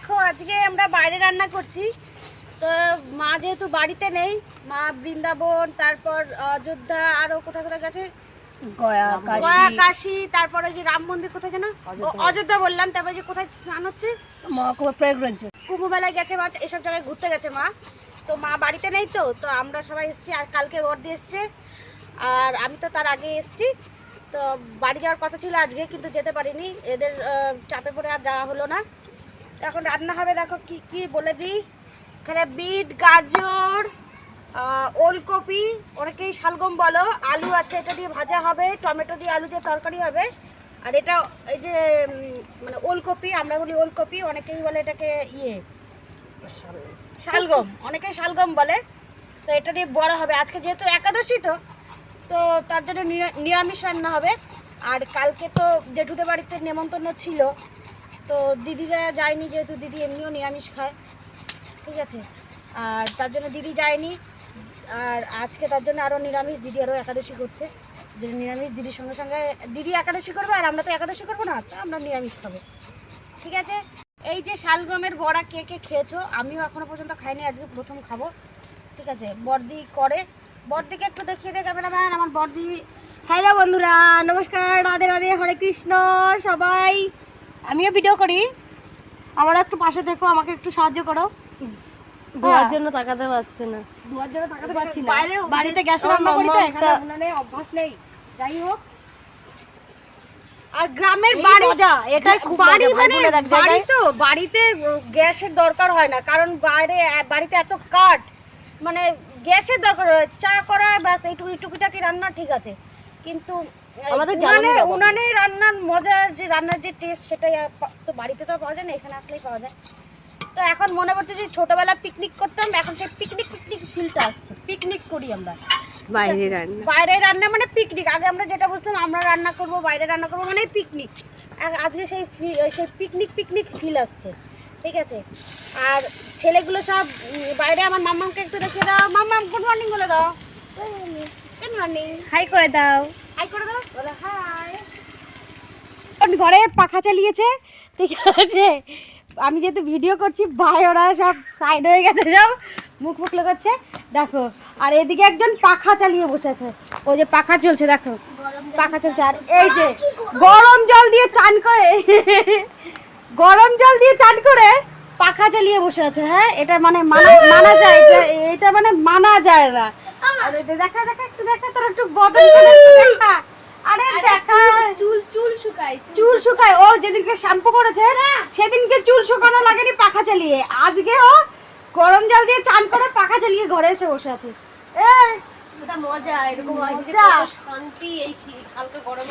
দেখো আজকে আমরা বাইরে রান্না করছি। তো মা যেহেতু বাড়িতে নেই মা বৃন্দাবন তারপর অযোধ্যা আরও কোথায় কোথায় গেছে? গয়া কাশী তারপরে যে রাম মন্দির কোথায় যেন? অযোধ্যা বললাম তারপরে যে কোথায় স্নান হচ্ছে? মহকুমা প্রয়াগরাজ। গেছে মা এসব জায়গায় ঘুরতে গেছে মা। তো মা বাড়িতে নেই তো তো আমরা সবাই এসেছি আর কালকে বর্দি এসছে। আর আমি তো তার আগে এসেছি। তো বাড়ি যাওয়ার কথা ছিল আজকে কিন্তু যেতে পারিনি। এদের চাপে পড়ে আর যাওয়া হলো না। এখন রান্না হবে, দেখো কি কি বলে দিই। এখানে বিট, গাজর ওলকপি, অনেকেই শালগম বলো, আলু আছে, এটা দিয়ে ভাজা হবে, টমেটো দিয়ে আলু দিয়ে তরকারি হবে। আর এটা এই যে মানে ওলকপি, আমরা বলি ওলকপি, অনেকেই বলে এটাকে ইয়ে শালগম অনেকে শালগম বলে। তো এটা দিয়ে বড় হবে। আজকে যেহেতু একাদশী তো তো তার জন্য নিরামিষ রান্না হবে। আর কালকে তো জেঠুদের বাড়িতে নেমন্তন্ন ছিল। তো দিদিরা যায়নি যেহেতু দিদি এমনিও নিরামিষ খায়, ঠিক আছে? আর তার জন্য দিদি যায়নি, আর আজকে তার জন্য আরও নিরামিষ, দিদি আরও একাদশী করছে। নিরামিষ, দিদির সঙ্গে সঙ্গে দিদি একাদশী করবে আর আমরা তো একাদশী করব না আমরা নিরামিষ খাব। ঠিক আছে? এই যে শালগমের বড়া কে কে খেয়েছো, আমিও এখনও পর্যন্ত খাইনি, আজকে প্রথম খাব। ঠিক আছে? বর্দি করে বর্দিকে একটু দেখিয়ে দে ক্যামেরাম্যান, আমার বর্দি হ্যালো বন্ধুরা, নমস্কার, রাধে রাধে, হরে কৃষ্ণ, সবাই। আমিও ভিডিও করি। আমার একটু পাশে দেখো আমাকে একটু সাহায্য করো। ধোয়ার জন্য তাকাতে পারছে না। ধোয়ার জন্য তাকাতে পারছি না। বাড়িতে গ্যাস রান্না করি তো এখানে উনানে অভ্যাস নেই। যাই হোক। আর গ্রামের বাড়ি এটাই খুব বাড়ি মানে বাড়ি তো বাড়িতে গ্যাসের দরকার হয় না কারণ বাইরে বাড়িতে এত কাঠ। মানে গ্যাসের দরকার হয় চা করা ব্যাস এই টুকি টুকিটাকি রান্না ঠিক আছে। কিন্তু আমাদের উনানে- উনানে রান্নার মজার যে রান্নার যে টেস্ট সেটাই আর তো বাড়িতে তো পাওয়া যায় না এখানে আসলেই পাওয়া যায়। তো এখন মনে পড়ছে যে ছোটবেলা পিকনিক করতাম এখন সেই পিকনিক পিকনিক ফিলটা আসছে। পিকনিক করি আমরা। বাইরে রান্না। বাইরে রান্না মানে পিকনিক আগে আমরা যেটা বুঝতাম আমরা রান্না করব বাইরে রান্না করব মানে পিকনিক আজকে সেই সেই পিকনিক পিকনিক ফিল আসছে। ঠিক আছে? আর ছেলেগুলো সব বাইরে আমার মাম্মামকে একটু দেখিয়ে দাও। মাম্মাম গুড মর্নিং বলে দাও। গুড মর্নিং হাই করে দাও। হাই করে দাও। বলে হাই ঘরে পাখা চালিয়েছে ঠিক আছে? আমি যেহেতু ভিডিও করছি ভাই ওরা সব সাইড হয়ে গেছে সব মুখ মুখ লাগাচ্ছে দেখো আর এদিকে একজন পাখা চালিয়ে বসে আছে। ওই যে পাখা চলছে দেখো। পাখা চলছে আর এই যে গরম জল দিয়ে চান করে গরম জল দিয়ে চান করে পাখা চালিয়ে বসে আছে হ্যাঁ? এটা মানে মানা মানা যায় এটা মানে মানা যায় না। আরে দেখা দেখা একটু দেখা তোর একটু বদল করে দেখা। আরে দেখা। চুল চুল শুকাই চুল শুকায়। ও যেদিনকে শ্যাম্পু করেছে সেদিনকে চুল শুকানো লাগেনি পাখা চালিয়ে। আজকে ও গরম জল দিয়ে চান করে পাখা চালিয়ে ঘরে এসে বসে আছে। এই মজা এরকম শান্তি এই হালকা গরমে।